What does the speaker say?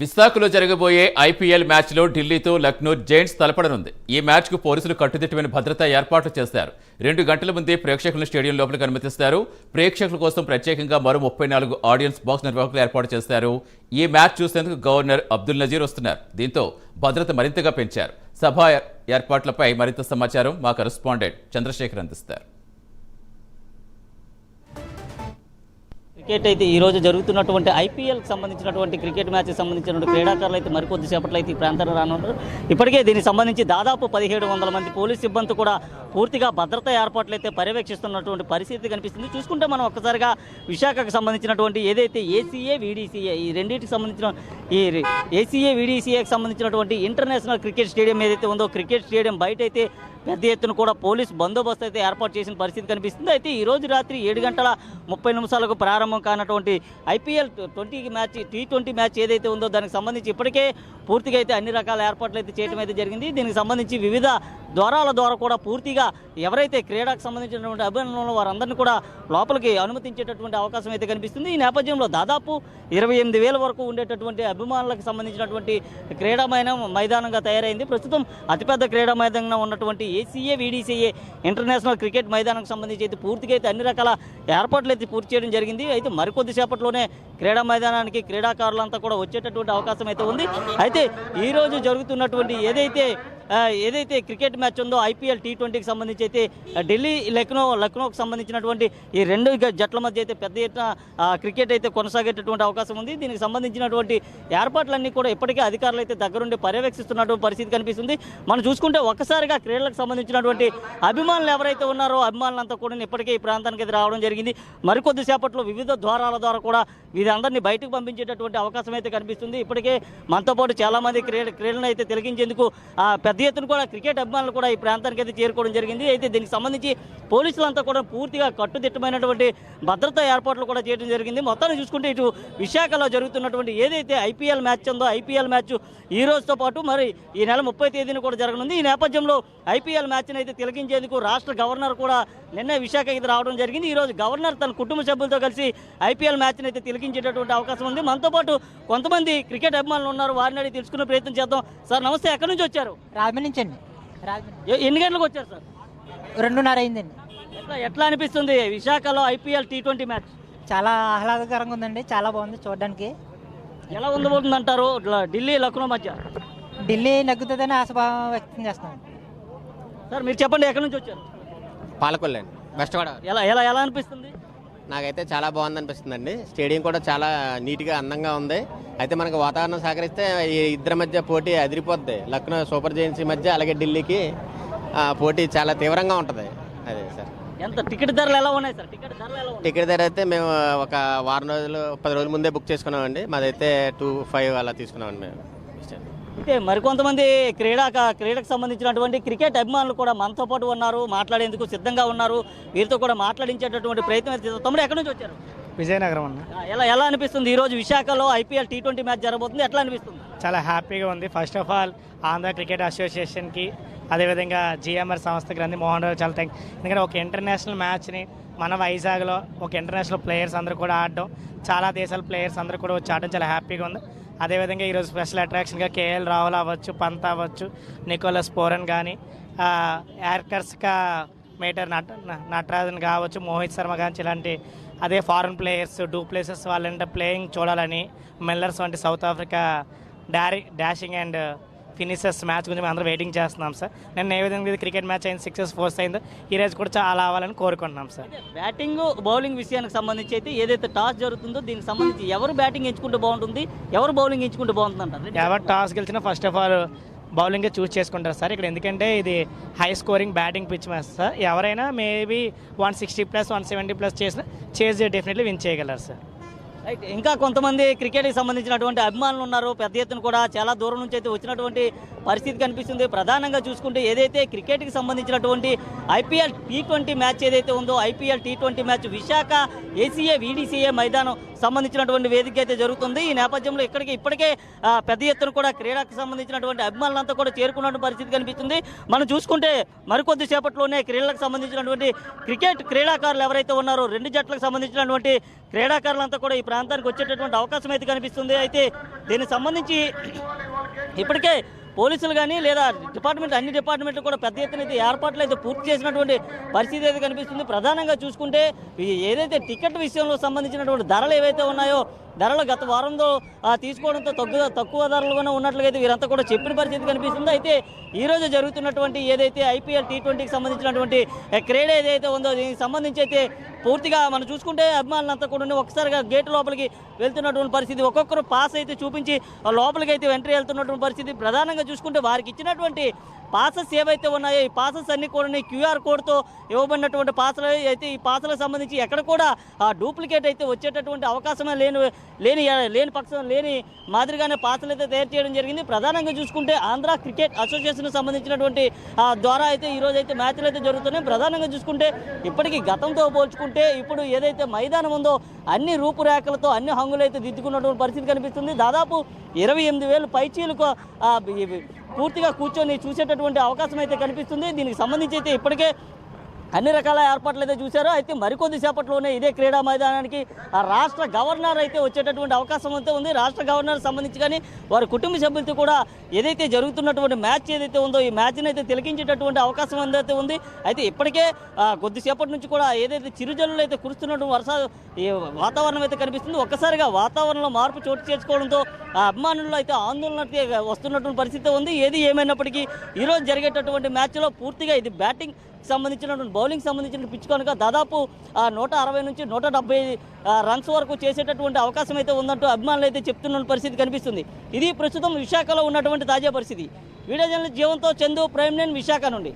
విశాఖలో జరగబోయే ఐపీఎల్ మ్యాచ్లో ఢిల్లీతో లక్నో జైంట్స్ తలపడనుంది. ఈ మ్యాచ్కు పోలీసులు కట్టుదిట్టమైన భద్రతా ఏర్పాట్లు చేస్తారు రెండు గంటల ముందే ప్రేక్షకులను స్టేడియం లోపలికి అనుమతిస్తారు. ప్రేక్షకుల కోసం ప్రత్యేకంగా మరో ముప్పై నాలుగు ఆడియన్స్ బాక్స్ నిర్వాహకులు ఏర్పాటు చేస్తారు. ఈ మ్యాచ్ చూసేందుకు గవర్నర్ అబ్దుల్ నజీర్ వస్తున్నారు. దీంతో భద్రత మరింతగా పెంచారు. సభ ఏర్పాట్లపై మరింత సమాచారం మా కరెస్పాండెంట్ చంద్రశేఖర్ అందిస్తారు. క్రికెట్ అయితే ఈ రోజు జరుగుతున్నటువంటి ఐపీఎల్కి సంబంధించినటువంటి క్రికెట్ మ్యాచ్కి సంబంధించినటువంటి క్రీడాకారులు అయితే మరికొద్ది సేపట్లో అయితే ఈ ప్రాంతానికి రానున్నారు. ఇప్పటికే దీనికి సంబంధించి దాదాపు పదిహేడు వందల మంది పోలీస్ సిబ్బంది కూడా పూర్తిగా భద్రతా ఏర్పాట్లు అయితే పర్యవేక్షిస్తున్నటువంటి పరిస్థితి కనిపిస్తుంది. చూసుకుంటే మనం ఒక్కసారిగా విశాఖకు సంబంధించినటువంటి ఏదైతే ఏసీఏ వీడీసీఏ ఈ రెండింటికి సంబంధించిన ఈ ఏసీఏ వీడీసీఏకి సంబంధించినటువంటి ఇంటర్నేషనల్ క్రికెట్ స్టేడియం ఏదైతే ఉందో క్రికెట్ స్టేడియం బయట అయితే పెద్ద ఎత్తున కూడా పోలీస్ బందోబస్తు అయితే ఏర్పాటు చేసిన పరిస్థితి కనిపిస్తుంది. అయితే ఈ రోజు రాత్రి ఏడు గంటల ముప్పై నిమిషాలకు ప్రారంభం కానటువంటి IPL twenty match T twenty match ఏదైతే ఉందో దానికి సంబంధించి ఇప్పటికే పూర్తిగా అయితే అన్ని రకాల ఏర్పాట్లు అయితే చేయడం అయితే జరిగింది. దీనికి సంబంధించి వివిధ ద్వారాల ద్వారా కూడా పూర్తిగా ఎవరైతే క్రీడకు సంబంధించినటువంటి అభిమానులు వారందరినీ కూడా లోపలికి అనుమతించేటటువంటి అవకాశం అయితే కనిపిస్తుంది. ఈ నేపథ్యంలో దాదాపు ఇరవై ఎనిమిది వేల వరకు ఉండేటటువంటి అభిమానులకు సంబంధించినటువంటి క్రీడా మైదానంగా తయారైంది. ప్రస్తుతం అతిపెద్ద క్రీడా మైదానంగా ఉన్నటువంటి ఏసీఏ వీడీసీఏ ఇంటర్నేషనల్ క్రికెట్ మైదానానికి సంబంధించి అయితే పూర్తిగా అయితే అన్ని రకాల ఏర్పాట్లు అయితే పూర్తి చేయడం జరిగింది. అయితే మరికొద్ది సేపట్లోనే క్రీడా మైదానానికి క్రీడాకారులంతా కూడా వచ్చేటటువంటి అవకాశం అయితే ఉంది. అయితే ఈ రోజు జరుగుతున్నటువంటి ఏదైతే ఏదైతే క్రికెట్ మ్యాచ్ ఉందో ఐపీఎల్ టీ ట్వంటీకి సంబంధించి అయితే ఢిల్లీ లక్నో లక్నోకి సంబంధించినటువంటి ఈ రెండు జట్ల మధ్య అయితే పెద్ద ఎత్తున క్రికెట్ అయితే కొనసాగేటటువంటి అవకాశం ఉంది. దీనికి సంబంధించినటువంటి ఏర్పాట్లన్నీ కూడా ఇప్పటికే అధికారులు అయితే దగ్గరుండి పర్యవేక్షిస్తున్నటువంటి పరిస్థితి కనిపిస్తుంది. మనం చూసుకుంటే ఒక్కసారిగా క్రీడలకు సంబంధించినటువంటి అభిమానులు ఎవరైతే ఉన్నారో అభిమానులంతా కూడా ఇప్పటికే ఈ ప్రాంతానికి అయితే రావడం జరిగింది. మరికొద్ది సేపట్లో వివిధ ద్వారాల ద్వారా కూడా వీరందరినీ బయటకు పంపించేటటువంటి అవకాశం అయితే కనిపిస్తుంది. ఇప్పటికే మనతో పాటు చాలామంది క్రీడ క్రీడలను అయితే తిలకించేందుకు పెద్ద పెద్ద ఎత్తున కూడా క్రికెట్ అభిమానులు కూడా ఈ ప్రాంతానికి అయితే చేరుకోవడం జరిగింది. అయితే దీనికి సంబంధించి పోలీసులంతా కూడా పూర్తిగా కట్టుదిట్టమైనటువంటి భద్రతా ఏర్పాట్లు కూడా చేయడం జరిగింది. మొత్తాన్ని చూసుకుంటే ఇటు విశాఖలో జరుగుతున్నటువంటి ఏదైతే ఐపీఎల్ మ్యాచ్ ఉందో ఐపీఎల్ మ్యాచ్ ఈ రోజుతో పాటు మరి ఈ నెల ముప్పై తేదీన కూడా జరగనుంది. ఈ నేపథ్యంలో ఐపీఎల్ మ్యాచ్ని అయితే తిలకించేందుకు రాష్ట్ర గవర్నర్ కూడా నిన్న విశాఖకి రావడం జరిగింది. ఈరోజు గవర్నర్ తన కుటుంబ సభ్యులతో కలిసి ఐపీఎల్ మ్యాచ్ని అయితే తిలకించేటటువంటి అవకాశం ఉంది. మనతో పాటు కొంతమంది క్రికెట్ అభిమానులు ఉన్నారు. వారిని అడిగి తెలుసుకునే ప్రయత్నం చేద్దాం. సార్ నమస్తే. ఎక్కడి నుంచి వచ్చారు? రాజమండ్రి నుంచి అండి రాజమండ్రి. ఎ- ఎన్ని గంటలకు వచ్చారు సార్? రెండున్నర అయిందండి. ఎట్లా ఎట్లా అనిపిస్తుంది విశాఖలో ఐపీఎల్ టీ ట్వంటీ మ్యాచ్? చాలా ఆహ్లాదకరంగా ఉందండి చాలా బాగుంది చూడడానికి. ఎలా ఉండబోతుంది అంటారు ఇట్లా ఢిల్లీ లక్నో మధ్య? ఢిల్లీ నగ్గుతుందని ఆశభావం వ్యక్తం చేస్తున్నాను సార్ మీరు చెప్పండి ఎక్కడి నుంచి వచ్చారు? పాలకొల్లు అండి వెస్ట్ గోదావరి. ఎలా ఎలా ఎలా అనిపిస్తుంది? నాకైతే చాలా బాగుంది అనిపిస్తుంది అండి స్టేడియం కూడా చాలా నీట్గా అందంగా ఉంది. అయితే మనకు వాతావరణం సహకరిస్తే ఈ ఇద్దరి మధ్య పోటీ అదిరిపోద్ది. లక్నో సూపర్ జైన్సీ మధ్య అలాగే ఢిల్లీకి పోటీ చాలా తీవ్రంగా ఉంటుంది. అదే సార్. ఎంత? టికెట్ ధరలు ఎలా ఉన్నాయి సార్? టికెట్ ధరలు ఎలా టికెట్ ధర అయితే మేము ఒక వారం రోజులు పది రోజుల ముందే బుక్ చేసుకున్నామండి. మాదైతే టూ ఫైవ్ అలా తీసుకున్నామండి మేము. అయితే మరికొంతమంది క్రీడా క్రీడకు సంబంధించినటువంటి క్రికెట్ అభిమానులు కూడా మనతో పాటు ఉన్నారు మాట్లాడేందుకు సిద్ధంగా ఉన్నారు. వీరితో కూడా మాట్లాడించేటటువంటి ప్రయత్నం. తమ్ముడు ఎక్కడి నుంచి వచ్చారు? విజయనగరం అన్న. ఎలా ఎలా అనిపిస్తుంది? ఈ రోజు విశాఖలో ఐపీఎల్ టీ ట్వంటీ మ్యాచ్ జరగబోతుంది. ఎట్లా అనిపిస్తుంది? చాలా హ్యాపీగా ఉంది. First of all Andhra cricket అసోసియేషన్కి అదేవిధంగా జిఎంఆర్ సంస్థకి రంది మోహన్ రావు చాలా థ్యాంక్ ఎందుకంటే ఒక ఇంటర్నేషనల్ మ్యాచ్ని మన వైజాగ్లో ఒక ఇంటర్నేషనల్ ప్లేయర్స్ అందరూ కూడా ఆడడం చాలా దేశాల ప్లేయర్స్ అందరూ కూడా వచ్చి ఆడడం చాలా హ్యాపీగా ఉంది. అదేవిధంగా ఈరోజు స్పెషల్ అట్రాక్షన్గా కేఎల్ రాహుల్ అవ్వచ్చు పంత్ అవ్వచ్చు నికోలస్ పోరన్ కానీ యార్కర్స్గా మేటర్ నట నటరాజన్ కావచ్చు మోహిత్ శర్మ కానీ ఇలాంటి అదే ఫారెన్ ప్లేయర్స్ డూ ప్లేసెస్ వాళ్ళంటే ప్లేయింగ్ చూడాలని మిల్లర్స్ వంటి సౌత్ ఆఫ్రికా డారి డాషింగ్ అండ్ ఫినిషర్స్ మ్యాచ్ గురించి మేము అందరూ వెయిటింగ్ చేస్తున్నాం సార్ నేను ఏ విధంగా ఇది క్రికెట్ మ్యాచ్ అయింది సిక్సెస్ ఫోర్స్ అయిందో ఈ రోజు కూడా చాలా అవ్వాలని కోరుకుంటున్నాం సార్ బ్యాటింగ్ బౌలింగ్ విషయానికి సంబంధించి అయితే ఏదైతే టాస్ జరుగుతుందో దీనికి సంబంధించి ఎవరు బ్యాటింగ్ ఎంచుకుంటే బాగుంటుంది ఎవరు బౌలింగ్ ఎంచుకుంటే బాగుంటుంది అంటారు ఎవరు టాస్ గెలిచినా ఫస్ట్ ఆఫ్ ఆల్ బౌలింగే చూస్ చేసుకుంటారు సార్ ఇక్కడ ఎందుకంటే ఇది high scoring batting pitch match sir ఎవరైనా maybe one sixty plus one seventy plus చేసిన చేసి డెఫినెట్లీ విన్ చేయగలరు సార్ రైట్ ఇంకా కొంతమంది క్రికెట్కి సంబంధించినటువంటి అభిమానులు ఉన్నారు. పెద్ద ఎత్తున కూడా చాలా దూరం నుంచి అయితే వచ్చినటువంటి పరిస్థితి కనిపిస్తుంది. ప్రధానంగా చూసుకుంటే ఏదైతే క్రికెట్కి సంబంధించినటువంటి ఐపీఎల్ టీ ట్వంటీ మ్యాచ్ ఏదైతే ఉందో IPL T twenty match Visakha ACA VDCA మైదానం. సంబంధించినటువంటి వేదిక అయితే జరుగుతుంది. ఈ నేపథ్యంలో ఇక్కడికి ఇప్పటికే పెద్ద ఎత్తున కూడా క్రీడకు సంబంధించినటువంటి అభిమానులంతా కూడా చేరుకున్న పరిస్థితి కనిపిస్తుంది. మనం చూసుకుంటే మరికొద్ది సేపట్లోనే క్రీడలకు సంబంధించినటువంటి క్రికెట్ క్రీడాకారులు ఎవరైతే ఉన్నారో రెండు జట్లకు సంబంధించినటువంటి క్రీడాకారులంతా కూడా ఈ ప్రాంతానికి వచ్చేటటువంటి అవకాశం అయితే కనిపిస్తుంది. అయితే దీనికి సంబంధించి ఇప్పటికే పోలీసులు కానీ లేదా డిపార్ట్మెంట్ అన్ని డిపార్ట్మెంట్లు కూడా పెద్ద ఎత్తున అయితే ఏర్పాట్లు అయితే పూర్తి చేసినటువంటి పరిస్థితి అయితే కనిపిస్తుంది. ప్రధానంగా చూసుకుంటే ఏదైతే టికెట్ విషయంలో సంబంధించినటువంటి ధరలు ఏవైతే ఉన్నాయో ధరలు గత వారంలో తీసుకోవడంతో తగ్గు తక్కువ ధరలుగానే ఉన్నట్లుగా అయితే వీరంతా కూడా చెప్పిన పరిస్థితి కనిపిస్తుంది. అయితే ఈరోజు జరుగుతున్నటువంటి ఏదైతే ఐపీఎల్ టీ ట్వంటీకి సంబంధించినటువంటి క్రీడ ఏదైతే ఉందో దీనికి సంబంధించి అయితే పూర్తిగా మనం చూసుకుంటే అభిమానులంతా కూడా ఒకసారిగా గేట్ లోపలికి వెళ్తున్నటువంటి పరిస్థితి ఒక్కొక్కరు పాస్ అయితే చూపించి ఆ లోపలికి అయితే ఎంట్రీ వెళ్తున్నటువంటి పరిస్థితి. ప్రధానంగా చూసుకుంటే వారికి ఇచ్చినటువంటి పాసెస్ ఏవైతే ఉన్నాయో ఈ పాసెస్ అన్ని కూడా క్యూఆర్ కోడ్తో ఇవ్వబడినటువంటి పాసలు అయితే ఈ పాసలకు సంబంధించి ఎక్కడ కూడా ఆ డూప్లికేట్ అయితే వచ్చేటటువంటి అవకాశమే లేని లేని లేని పక్షం లేని మాదిరిగానే పాసలు అయితే తయారు చేయడం జరిగింది. ప్రధానంగా చూసుకుంటే ఆంధ్ర క్రికెట్ అసోసియేషన్కి సంబంధించినటువంటి ద్వారా అయితే ఈరోజు అయితే మ్యాచ్లు అయితే జరుగుతున్నాయి. ప్రధానంగా చూసుకుంటే ఇప్పటికీ గతంతో పోల్చుకుంటే ఇప్పుడు ఏదైతే మైదానం ఉందో అన్ని రూపురేఖలతో అన్ని హంగులు అయితే దిద్దుకున్నటువంటి పరిస్థితి కనిపిస్తుంది. దాదాపు ఇరవై ఎనిమిది వేలు పైచీలకు పూర్తిగా కూర్చొని చూసేటటువంటి అవకాశం అయితే కనిపిస్తుంది. దీనికి సంబంధించి అయితే ఇప్పటికే అన్ని రకాల ఏర్పాట్లు అయితే చూశారు. అయితే మరికొద్దిసేపట్లోనే ఇదే క్రీడా మైదానానికి ఆ రాష్ట్ర గవర్నర్ అయితే వచ్చేటటువంటి అవకాశం అయితే ఉంది. రాష్ట్ర గవర్నర్ సంబంధించి కానీ వారి కుటుంబ సభ్యులతో కూడా ఏదైతే జరుగుతున్నటువంటి మ్యాచ్ ఏదైతే ఉందో ఈ మ్యాచ్ని అయితే తిలకించేటటువంటి అవకాశం అయితే ఉంది. అయితే ఇప్పటికే కొద్దిసేపటి నుంచి కూడా ఏదైతే చిరుజల్లులు అయితే కురుస్తున్నటువంటి వర్ష ఈ వాతావరణం అయితే కనిపిస్తుంది. ఒక్కసారిగా వాతావరణంలో మార్పు చోటు చేసుకోవడంతో ఆ అభిమానుల్లో అయితే ఆందోళన వస్తున్నటువంటి పరిస్థితి ఉంది. ఏది ఏమైనప్పటికీ ఈరోజు జరిగేటటువంటి మ్యాచ్లో పూర్తిగా ఇది బ్యాటింగ్ సంబంధించినటువంటి బౌలింగ్ సంబంధించిన పిచ్ కనుక దాదాపు నూట అరవై నుంచి నూట డెబ్బై రన్స్ వరకు చేసేటటువంటి అవకాశం అయితే ఉందంటూ అభిమానులు అయితే చెప్తున్న పరిస్థితి కనిపిస్తుంది. ఇది ప్రస్తుతం విశాఖలో ఉన్నటువంటి తాజా పరిస్థితి. వీడియో జర్నలిస్ట్ జీవంతో చందు ప్రైమ్ నైన్ విశాఖ నుండి.